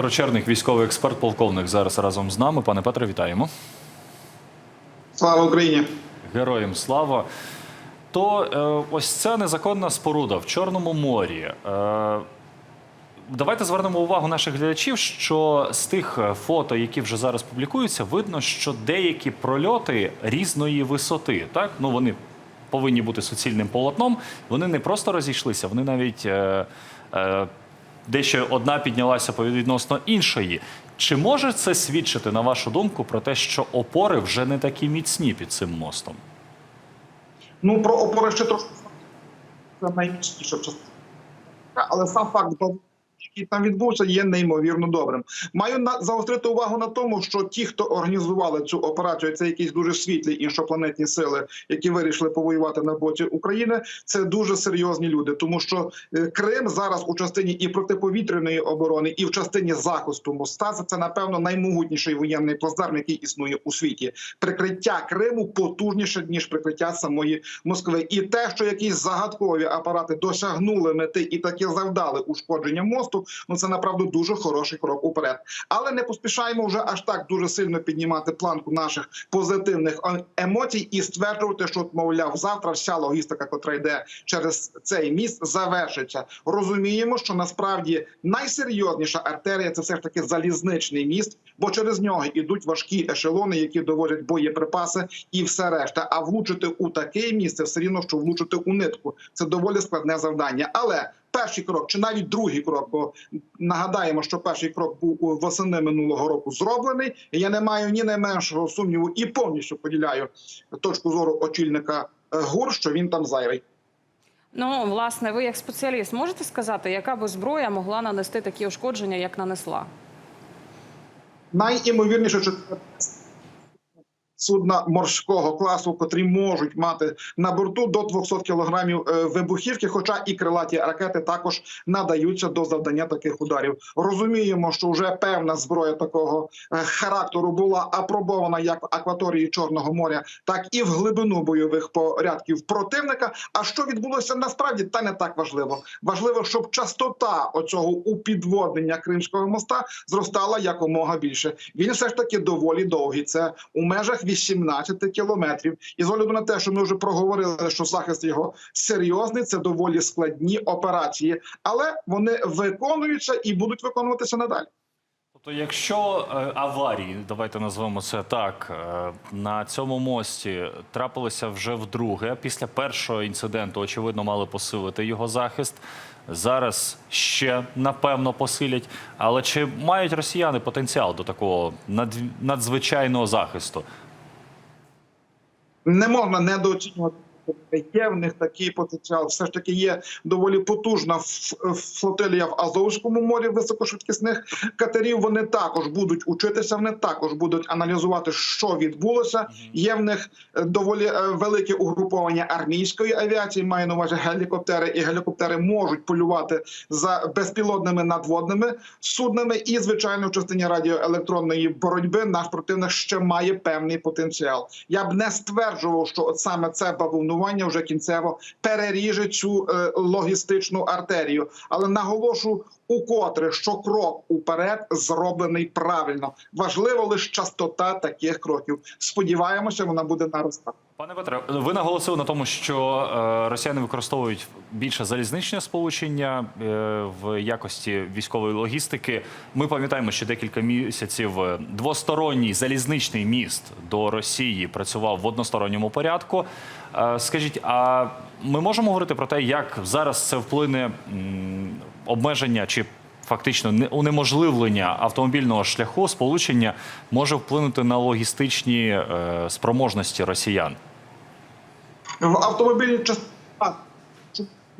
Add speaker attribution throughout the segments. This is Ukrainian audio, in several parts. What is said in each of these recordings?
Speaker 1: Петро Черник, військовий експерт, полковник, зараз разом з нами. Пане Петре, вітаємо.
Speaker 2: Слава Україні!
Speaker 1: Героям слава. То е, ось ця незаконна споруда в Чорному морі. Е, давайте звернемо увагу наших глядачів, що з тих е, фото, які вже зараз публікуються, видно, що деякі прольоти різної висоти. Так, ну вони повинні бути суцільним полотном. Вони не просто розійшлися, вони навіть. Е, е, Дещо одна піднялася по відносно іншої. Чи може це свідчити, на вашу думку, про те, що опори вже не такі міцні під цим мостом?
Speaker 2: Ну про опори ще трошки це найміцніша частина. Але сам факт, який там відбувся, є неймовірно добрим. Маю на заострити увагу на тому, що ті, хто організували цю операцію, це якісь дуже світлі іншопланетні сили, які вирішили повоювати на боці України. Це дуже серйозні люди, тому що е, Крим зараз у частині і протиповітряної оборони, і в частині захисту моста це, напевно наймогутніший воєнний плацдарм, який існує у світі. Прикриття Криму потужніше ніж прикриття самої Москви, і те, що якісь загадкові апарати досягнули мети і таки завдали ушкодження мосту. Ну це направду дуже хороший крок уперед. Але не поспішаємо вже аж так дуже сильно піднімати планку наших позитивних е, емоцій і стверджувати, що мовляв, завтра вся логістика, котра йде через цей міст, завершиться. Розуміємо, що насправді найсерйозніша артерія це все ж таки залізничний міст, бо через нього йдуть важкі ешелони, які довозять боєприпаси і все решта. А влучити у таке місце все рівно, що влучити у нитку. Це доволі складне завдання. Але перший крок, чи навіть другий крок, бо нагадаємо, що перший крок був восени минулого року зроблений. І Я не маю ні найменшого сумніву і повністю поділяю точку зору очільника е, ГУР, що він там зайвий.
Speaker 3: Ну, власне, ви як спеціаліст можете сказати, яка би зброя могла нанести такі ушкодження, як нанесла?
Speaker 2: Найімовірніше, що судна морського класу, котрі можуть мати на борту до 200 кілограмів е, вибухівки, хоча і крилаті ракети також надаються до завдання таких ударів. Розуміємо, що вже певна зброя такого е, характеру була апробована як в акваторії Чорного моря, так і в глибину бойових порядків противника. А що відбулося насправді, та не так важливо. Важливо, щоб частота оцього упідводнення Кримського моста зростала якомога більше. Він все ж таки доволі довгий. Це у межах 18 кілометрів. І з огляду на те, що ми вже проговорили, що захист його серйозний, це доволі складні операції, але вони виконуються і будуть виконуватися надалі.
Speaker 1: Тобто, якщо е, аварії, давайте назвемо це так, е, на цьому мості трапилися вже вдруге. Після першого інциденту, очевидно, мали посилити його захист. Зараз ще напевно посилять. Але чи мають росіяни потенціал до такого надзвичайного захисту?
Speaker 2: Не можна недооцінювати. Є в них такий потенціал. Все ж таки є доволі потужна флотилія в Азовському морі високошвидкісних катерів. Вони також будуть учитися. Вони також будуть аналізувати, що відбулося. Є в них е, доволі е, велике угруповання армійської авіації. Маю на увазі гелікоптери, і гелікоптери можуть полювати за безпілотними надводними суднами. І звичайно, в частині радіоелектронної боротьби наш противник ще має певний потенціал. Я б не стверджував, що от саме це бавовнування вже кінцево переріже цю е, логістичну артерію, але наголошу укотре, що крок уперед зроблений правильно. Важливо лише частота таких кроків. Сподіваємося, вона буде наростати.
Speaker 1: Пане Петре, ви наголосили на тому, що е, росіяни використовують більше залізничне сполучення е, в якості військової логістики. Ми пам'ятаємо, що декілька місяців е, двосторонній залізничний міст до Росії працював в односторонньому порядку. Скажіть, а ми можемо говорити про те, як зараз це вплине обмеження чи фактично не- унеможливлення автомобільного шляху сполучення може вплинути на логістичні спроможності росіян?
Speaker 2: В автомобільній частині,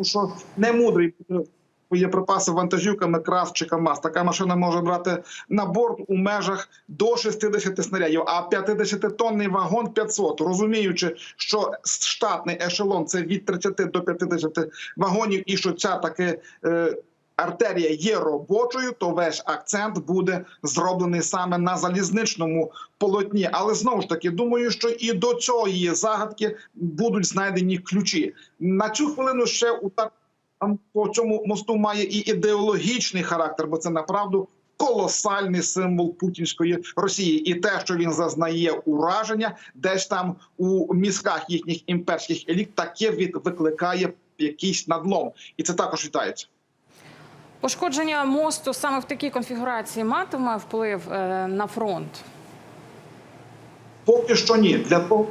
Speaker 2: що не мудрий боєприпаси вантажівками КРАС чи КАМАЗ. Така машина може брати на борт у межах до 60 снарядів, а 50-тонний вагон 500. Розуміючи, що штатний ешелон це від 30 до 50 вагонів, і що ця таки. Е, Артерія є робочою, то весь акцент буде зроблений саме на залізничному полотні. Але знову ж таки, думаю, що і до цієї загадки будуть знайдені ключі. На цю хвилину ще удар по цьому мосту має і ідеологічний характер, бо це направду колосальний символ путінської Росії, і те, що він зазнає ураження, десь там у мізках їхніх імперських еліт, таке від викликає якийсь надлом, і це також вітається.
Speaker 3: Пошкодження мосту саме в такій конфігурації матиме вплив е, на фронт.
Speaker 2: Поки що ні. Для того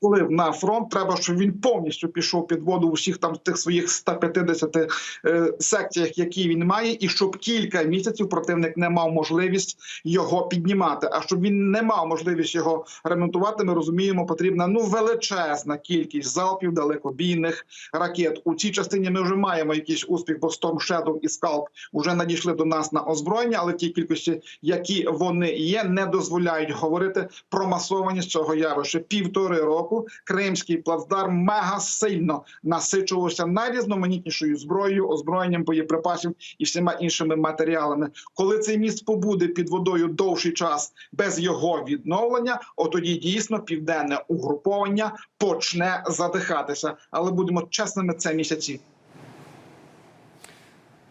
Speaker 2: вплив на фронт, треба, щоб він повністю пішов під воду у всіх там тих своїх 150 е, секціях, які він має, і щоб кілька місяців противник не мав можливість його піднімати. А щоб він не мав можливість його ремонтувати, ми розуміємо, потрібна ну величезна кількість залпів далекобійних ракет. У цій частині ми вже маємо якийсь успіх, бо Storm Shadow і Scalp вже надійшли до нас на озброєння, але ті кількості, які вони є, не дозволяють говорити про масованість цього явища. Півтори року кримський плацдарм мега сильно насичувався найрізноманітнішою зброєю, озброєнням боєприпасів і всіма іншими матеріалами. Коли цей міст побуде під водою довший час без його відновлення, отоді дійсно південне угруповання почне задихатися. Але будемо чесними, це місяці.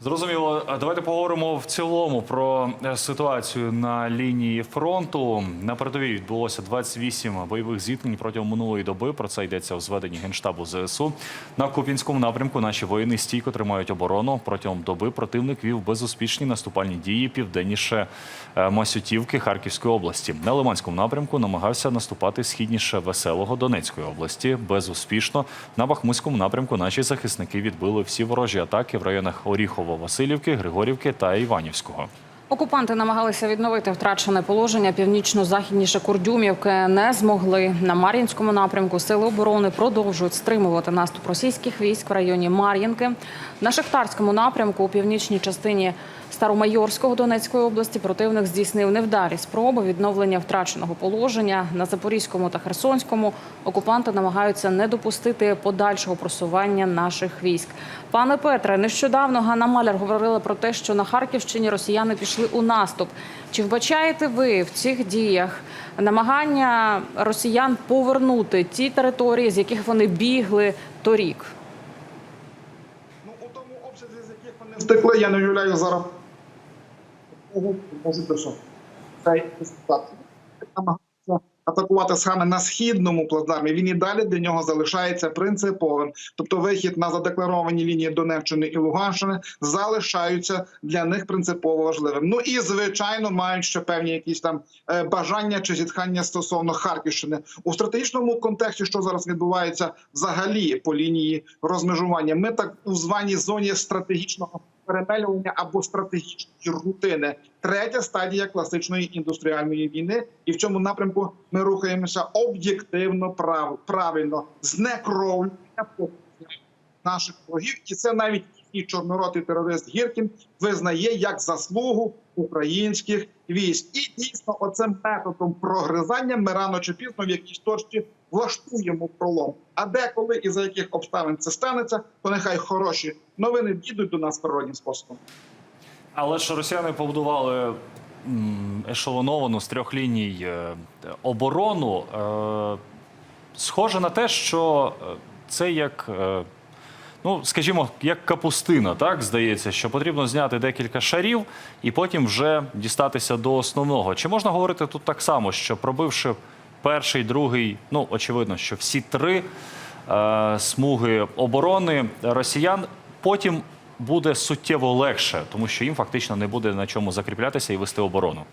Speaker 1: Зрозуміло. Давайте поговоримо в цілому про е, ситуацію на лінії фронту. На передовій відбулося 28 бойових зіткнень протягом минулої доби. Про це йдеться у зведенні генштабу ЗСУ. На Купінському напрямку наші воїни стійко тримають оборону. Протягом доби противник вів безуспішні наступальні дії південніше е, Масютівки Харківської області. На Лиманському напрямку намагався наступати східніше веселого Донецької області. Безуспішно на Бахмутському напрямку наші захисники відбили всі ворожі атаки в районах Оріхово, Васильівки, Григорівки та Іванівського.
Speaker 3: Окупанти намагалися відновити втрачене положення північно-західніше Курдюмівки. Не змогли на Мар'їнському напрямку. Сили оборони продовжують стримувати наступ російських військ в районі Мар'їнки. На Шахтарському напрямку у північній частині Старомайорського Донецької області противник здійснив невдалі спроби відновлення втраченого положення. На Запорізькому та Херсонському окупанти намагаються не допустити подальшого просування наших військ. Пане Петре, нещодавно Ганна Маляр говорила про те, що на Харківщині росіяни пішли у наступ. Чи вбачаєте ви в цих діях намагання росіян повернути ті території, з яких вони бігли торік?
Speaker 2: Ну у тому обсязі, з яких вони втекли, я не уявляю зараз. Що цей результат. Намагаються атакувати саме на східному плацдармі. Він і далі для нього залишається принциповим. Тобто, вихід на задекларовані лінії Донеччини і Луганщини залишаються для них принципово важливим. Ну і звичайно мають ще певні якісь там е, бажання чи зітхання стосовно Харківщини у стратегічному контексті, що зараз відбувається взагалі по лінії розмежування. Ми так у званій зоні стратегічного перемелювання або стратегічної рутини. Третя стадія класичної індустріальної війни, і в цьому напрямку ми рухаємося об'єктивно прав, правильно знекровлення наших ворогів, і це навіть і чорноротий терорист Гіркін визнає як заслугу українських військ. І дійсно, оцим методом прогризання ми рано чи пізно в якійсь точці влаштуємо пролом. А деколи і за яких обставин це станеться, то нехай хороші новини дійдуть до нас природним способом.
Speaker 1: Але ж росіяни побудували ешелоновану з трьох ліній е, оборону. Е, Схоже на те, що е, це як, ну скажімо, як капустина, так здається, що потрібно зняти декілька шарів і потім вже дістатися до основного. Чи можна говорити тут так само, що пробивши перший, другий, ну очевидно, що всі три е, смуги оборони росіян, потім буде суттєво легше, тому що їм фактично не буде на чому закріплятися і вести оборону.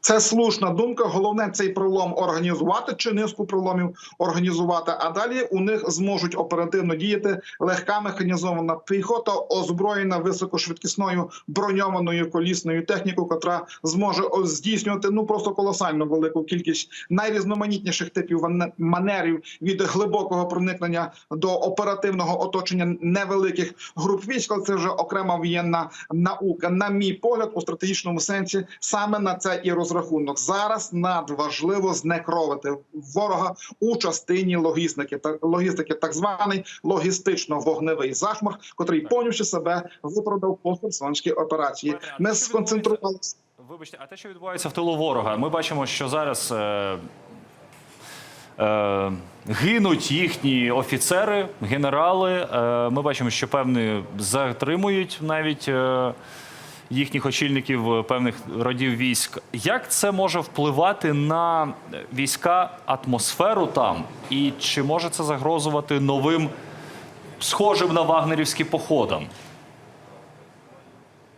Speaker 2: Це слушна думка. Головне цей пролом організувати чи низку проломів організувати. А далі у них зможуть оперативно діяти легка механізована піхота, озброєна високошвидкісною броньованою колісною технікою, котра зможе здійснювати ну просто колосально велику кількість найрізноманітніших типів манерів від глибокого проникнення до оперативного оточення невеликих груп військ. Це вже окрема воєнна наука. На мій погляд, у стратегічному сенсі саме на це і розрахунок. Зараз надважливо знекровити ворога у частині логістики, та логістики, так званий логістично-вогневий зашморг, котрий повністю себе виправдав по Херсонській операції. Ми сконцентрувалися.
Speaker 1: Вибачте, а те, що відбувається в тилу ворога, ми бачимо, що зараз е, е, гинуть їхні офіцери, генерали. Е, ми бачимо, що певні затримують навіть. Е, їхніх очільників е, певних родів військ. Як це може впливати на війська атмосферу там? І чи може це загрозувати новим схожим на вагнерівські походам?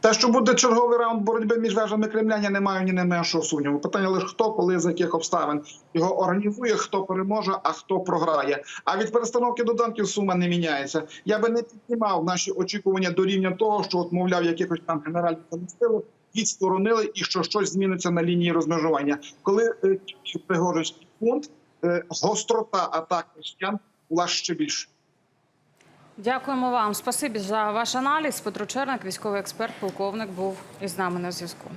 Speaker 2: Те, що буде черговий раунд боротьби між вежами Кремля, я не маю ні не меншого сумніву. Питання лише хто, коли, за яких обставин його організує, хто переможе, а хто програє. А від перестановки доданків сума не міняється. Я би не піднімав наші очікування до рівня того, що от, мовляв, якихось там генеральних замістили, відсторонили і що щось зміниться на лінії розмежування. Коли е, Пригожинський фонд, е, гострота атак росіян була ще більше.
Speaker 3: Дякуємо вам. Спасибі за ваш аналіз. Петро Черник, військовий експерт, полковник, був із нами на зв'язку.